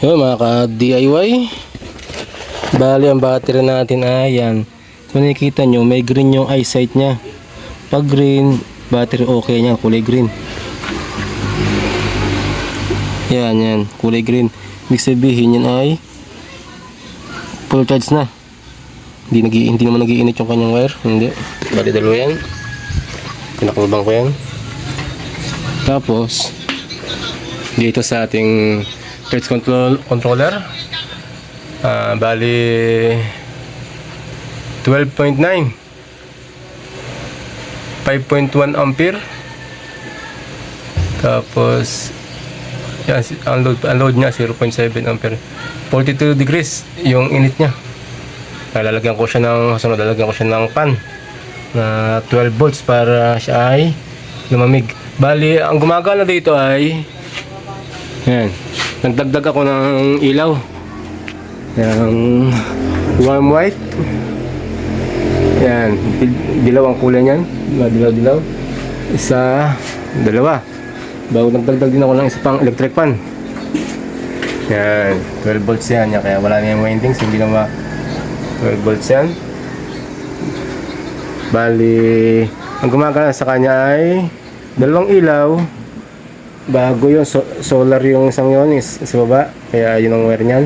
Yun mga ka-DIY. Bali ang battery natin ay yan. Kung nakikita nyo, may green yung eyesight niya. Pag green, battery okay niya, kulay green. Yan, yan, kulay green. Ibig sabihin yan ay full charge na. Hindi, nag hindi naman nagiinit yung kanyang wire. Hindi. Bali dalawa yan. Pinakalabang ko yan. Tapos, dito sa ating charge control controller, ah bali 12.9 5.1 ampere. Tapos yan, ang load, ang load niya 0.7 ampere. 42 degrees yung init niya. Lalagyan ko siya ng sunod lalagyan ko siya ng pan na 12 volts para siya ay lumamig. Bali ang gumagana dito ay yan nagdagdag ako ng ilaw. Yung warm white. Yan dil- dilaw ang kulay niyan. Dilaw dilaw isa dalawa. Bago nagdagdag din ako ng isa pang electric fan. Yan 12 volts yan. Yan kaya wala na yung windings. Hindi na ma 12 volts yan. Bali ang gumagana sa kanya ay dalawang ilaw bago yung so- solar yung isang yun is sa baba. Kaya yun ang wire niyan.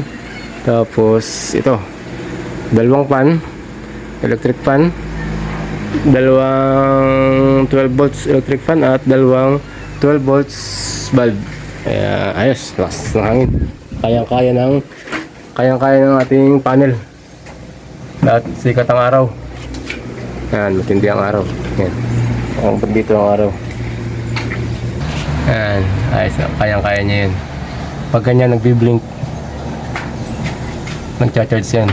Tapos ito. Dalawang pan. Electric fan dalawang 12 volts electric fan at dalawang 12 volts bulb. Kaya ayos. Lakas ng hangin. Kayang kaya ng kayang kaya ng ating panel. At sikat ang araw. Yan matindi ang araw. Yan. Ang dito ang araw yan ayos kayang kaya niya yun. Pag ganyan nagbiblink. Nagcha-charge yan